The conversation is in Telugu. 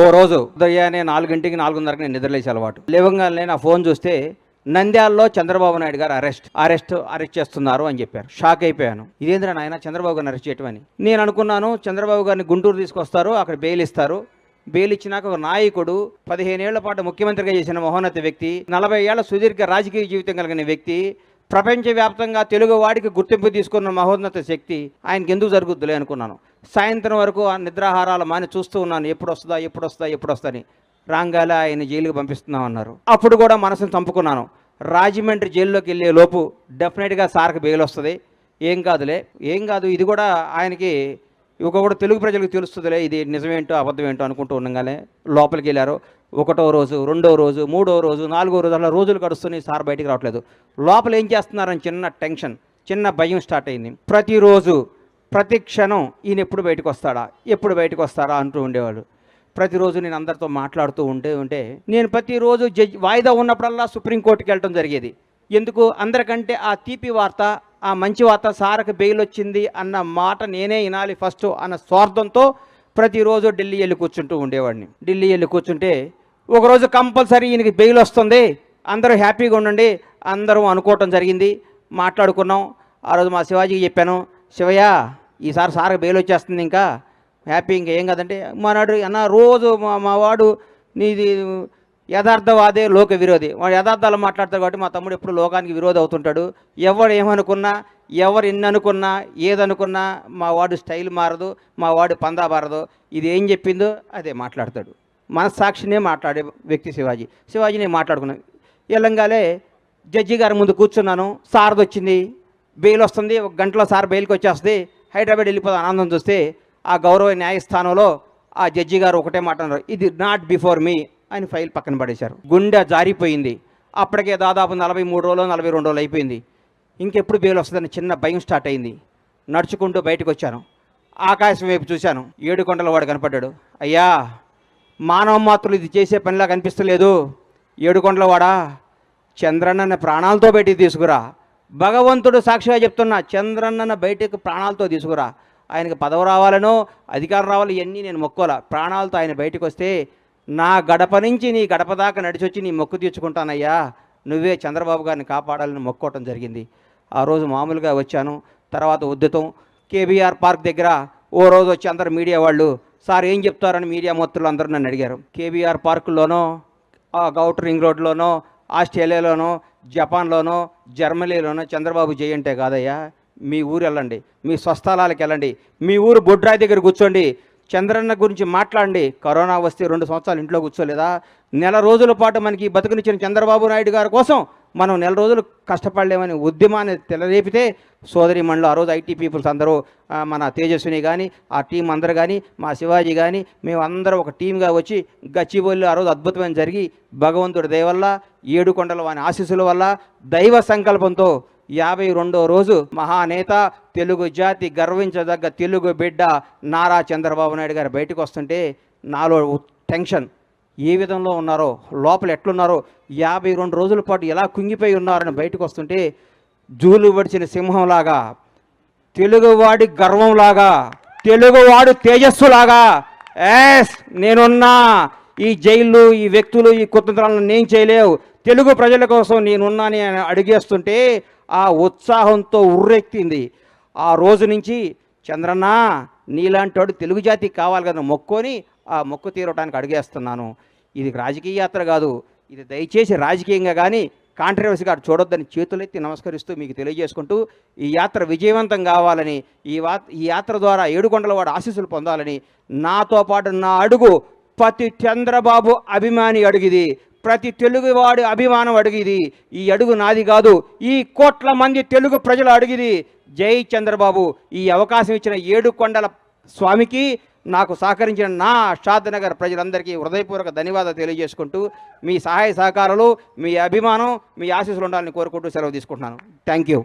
ఓ రోజు ఉదయాన్నే నాలుగింటికి నాలుగున్నరకి నేను నిద్రలేసే అలవాటు. లేవగానే నా ఫోన్ చూస్తే నంద్యాలలో చంద్రబాబు నాయుడు గారు అరెస్ట్ అరెస్ట్ అరెస్ట్ చేస్తున్నారు అని చెప్పారు. షాక్ అయిపోయాను. ఇదేంద్రా నాయన చంద్రబాబు గారిని అరెస్ట్ చేయటం అని నేను అనుకున్నాను చంద్రబాబు గారిని గుంటూరు తీసుకొస్తారు అక్కడ బెయిల్ ఇస్తారు. బెయిల్ ఇచ్చినాక ఒక నాయకుడు పదిహేనేళ్ళ పాటు ముఖ్యమంత్రిగా చేసిన మహోన్నత వ్యక్తి నలభై ఏళ్ళ సుదీర్ఘ రాజకీయ జీవితం కలిగిన వ్యక్తి ప్రపంచవ్యాప్తంగా తెలుగు వాడికి గుర్తింపు తీసుకున్న మహోన్నత శక్తి ఆయనకి ఎందుకు జరుగుద్దులే అనుకున్నాను. సాయంత్రం వరకు ఆ నిద్రాహారాలు మాని చూస్తూ ఉన్నాను. ఎప్పుడు వస్తుందా ఎప్పుడు వస్తుందా ఎప్పుడు వస్తుందని రాంగాల ఆయన జైలుకి పంపిస్తున్నాం అన్నారు అప్పుడు కూడా మనసును చంపుకున్నాను. రాజమండ్రి జైల్లోకి వెళ్ళే లోపు డెఫినెట్గా సార్కి బెయిల్ వస్తుంది ఏం కాదులే ఏం కాదు ఇది కూడా ఆయనకి కూడా తెలుగు ప్రజలకు తెలుస్తుందిలే ఇది నిజమేంటో అబద్ధమేంటో అనుకుంటూ ఉండగానే లోపలికి వెళ్ళారు ఒకటో రోజు రెండో రోజు మూడో రోజు నాలుగో రోజు అలా రోజులు గడుస్తున్నాయి సార్ బయటికి రావట్లేదు. లోపల ఏం చేస్తున్నారని చిన్న టెన్షన్ చిన్న భయం స్టార్ట్ అయింది. ప్రతిరోజు ప్రతి క్షణం ఈయన ఎప్పుడు బయటకు వస్తాడా ఎప్పుడు బయటకు వస్తాడా అంటూ ఉండేవాడు ప్రతిరోజు నేను అందరితో మాట్లాడుతూ ఉంటే ఉంటే నేను ప్రతిరోజు జడ్జి వాయిదా ఉన్నప్పుడల్లా సుప్రీంకోర్టుకి వెళ్ళడం జరిగేది. ఎందుకు? అందరికంటే ఆ తీపి వార్త ఆ మంచి వార్త సార్కి బెయిల్ వచ్చింది అన్న మాట నేనే వినాలి ఫస్ట్ అన్న స్వార్థంతో ప్రతిరోజు ఢిల్లీ వెళ్ళి కూర్చుంటూ ఉండేవాడిని. ఢిల్లీ వెళ్ళి కూర్చుంటే ఒకరోజు కంపల్సరీ ఈయనకి బెయిల్ వస్తుంది. అందరూ హ్యాపీగా ఉండండి. అందరూ అనుకోవటం జరిగింది. మాట్లాడుకున్నాం. ఆ రోజు మా శివాజీకి చెప్పాను శివయ్య ఈసారి సార్కి బెయిల్ వచ్చేస్తుంది ఇంకా. హ్యాపీ ఇంకా ఏం కదంటే నాడు అన్న రోజు మా మా వాడు నీది యథార్థవాదే లోక విరోధి. వాడు యథార్థాలు మాట్లాడతాడు కాబట్టి మా తమ్ముడు ఎప్పుడు లోకానికి విరోధి అవుతుంటాడు. ఎవరు ఏమనుకున్నా ఎవరు ఎన్ననుకున్నా ఏదనుకున్నా మా వాడు స్టైల్ మారదు మా వాడు పందా మారదు. ఇది ఏం చెప్పిందో అదే మాట్లాడతాడు. మనస్సాక్షినే మాట్లాడే వ్యక్తి శివాజీ. శివాజీ నేను మాట్లాడుకున్నాను ఎల్లంగాలే జడ్జి గారి ముందు కూర్చున్నాను. సార్ది వచ్చింది. బెయిల్ వస్తుంది. ఒక గంటలో సార్ బెయిల్కి వచ్చేస్తుంది. హైదరాబాద్ వెళ్ళిపోతే ఆనందం చూస్తే ఆ గౌరవ న్యాయస్థానంలో ఆ జడ్జి గారు ఒకటే మాట అన్నారు. ఇది నాట్ బిఫోర్ మీ ఆయన ఫైల్ పక్కన పడేశారు. గుండె జారిపోయింది. అప్పటికే దాదాపు నలభై మూడు రోజులు నలభై రెండు రోజులు అయిపోయింది. ఇంకెప్పుడు బెయిల్ వస్తుందని చిన్న భయం స్టార్ట్ అయింది. నడుచుకుంటూ బయటకు వచ్చాను. ఆకాశం వైపు చూశాను. ఏడు కొండల వాడు కనపడ్డాడు. అయ్యా మానవ మాత్రులు ఇది చేసే పనిలా కనిపిస్తలేదు. ఏడు కొండల వాడా? చంద్రన్నన్న ప్రాణాలతో బయటికి తీసుకురా. భగవంతుడు సాక్షిగా చెప్తున్నా చంద్రన్నను బయటకు ప్రాణాలతో తీసుకురా. ఆయనకు పదవి రావాలనో అధికారం రావాలి ఇవన్నీ నేను మొక్కోలా. ప్రాణాలతో ఆయన బయటకు వస్తే నా గడప నుంచి నీ గడప దాకా నడిచొచ్చి నీ మొక్కు తీర్చుకుంటానయ్యా. నువ్వే చంద్రబాబు గారిని కాపాడాలని మొక్కోవటం జరిగింది. ఆ రోజు మామూలుగా వచ్చాను. తర్వాత ఉద్యతం. కేబీఆర్ పార్క్ దగ్గర ఓ రోజు వచ్చి అందరు మీడియా వాళ్ళు సార్ ఏం చెప్తారని మీడియా మొత్తులు అందరూ నన్ను అడిగారు. కేబీఆర్ పార్కులోనో ఆ గౌటర్ రింగ్ రోడ్లోనో ఆస్ట్రేలియాలోనో జపాన్లోనో జర్మనీలోనో చంద్రబాబు జయంటే కాదయ్యా. మీ ఊరు వెళ్ళండి. మీ స్వస్థలాలకు వెళ్ళండి. మీ ఊరు బొడ్రాయి దగ్గర కూర్చోండి. చంద్రన్న గురించి మాట్లాడండి. కరోనా వస్తే రెండు సంవత్సరాలు ఇంట్లో కూర్చోలేదా? నెల రోజుల పాటు మనకి బతుకునిచ్చిన చంద్రబాబు నాయుడు గారి కోసం మనం నెల రోజులు కష్టపడలేమని ఉద్యమాన్ని తెలరేపితే సోదరి మండలి ఆ రోజు ఐటీ పీపుల్స్ అందరూ మన తేజస్విని కానీ ఆ టీం అందరు కానీ మా శివాజీ కానీ మేము ఒక టీంగా వచ్చి గచ్చిబోళ్ళు ఆ రోజు అద్భుతమైన జరిగి భగవంతుడి దయ వల్ల ఏడు కొండల వాని ఆశీస్సుల వల్ల దైవ సంకల్పంతో యాభై రెండో రోజు మహానేత తెలుగు జాతి గర్వించదగ్గ తెలుగు బిడ్డ నారా చంద్రబాబు నాయుడు గారు బయటకు వస్తుంటే నాలో టెన్షన్. ఏ విధంలో ఉన్నారో లోపల ఎట్లున్నారో యాభై రెండు రోజుల పాటు ఎలా కుంగిపోయి ఉన్నారని బయటకు వస్తుంటే జూలు పడిచిన సింహంలాగా తెలుగువాడి గర్వంలాగా తెలుగువాడు తేజస్సులాగా ఎస్ నేనున్నా ఈ జైళ్ళు ఈ వ్యక్తులు ఈ కుతంత్రాలను నేను చేయలేవు. తెలుగు ప్రజల కోసం నేనున్నాని అని అడిగేస్తుంటే ఆ ఉత్సాహంతో ఉర్రెక్కింది. ఆ రోజు నుంచి చంద్రన్న నీలాంటి తెలుగు జాతికి కావాలి కదా మొక్కుని ఆ మొక్కు తీరటానికి అడిగేస్తున్నాను. ఇది రాజకీయ యాత్ర కాదు. ఇది దయచేసి రాజకీయంగా కానీ కాంట్రవర్సీగా చూడొద్దని చేతులెత్తి నమస్కరిస్తూ మీకు తెలియజేసుకుంటూ ఈ యాత్ర విజయవంతం కావాలని ఈ వా ఈ యాత్ర ద్వారా ఏడుకొండల వాడు ఆశీస్సులు పొందాలని నాతో పాటు నా అడుగు ప్రతి చంద్రబాబు అభిమాని అడిగిది. ప్రతి తెలుగువాడి అభిమానం అడిగిది ఈ అడుగు నాది కాదు. ఈ కోట్ల మంది తెలుగు ప్రజలు అడిగిది జై చంద్రబాబు. ఈ అవకాశం ఇచ్చిన ఏడు కొండల స్వామికి నాకు సహకరించిన నా షాద్నగర్ ప్రజలందరికీ హృదయపూర్వక ధన్యవాదాలు తెలియజేసుకుంటూ మీ సహాయ సహకారాలు మీ అభిమానం మీ ఆశీస్సులు ఉండాలని కోరుకుంటూ సెలవు తీసుకుంటున్నాను. Thank you.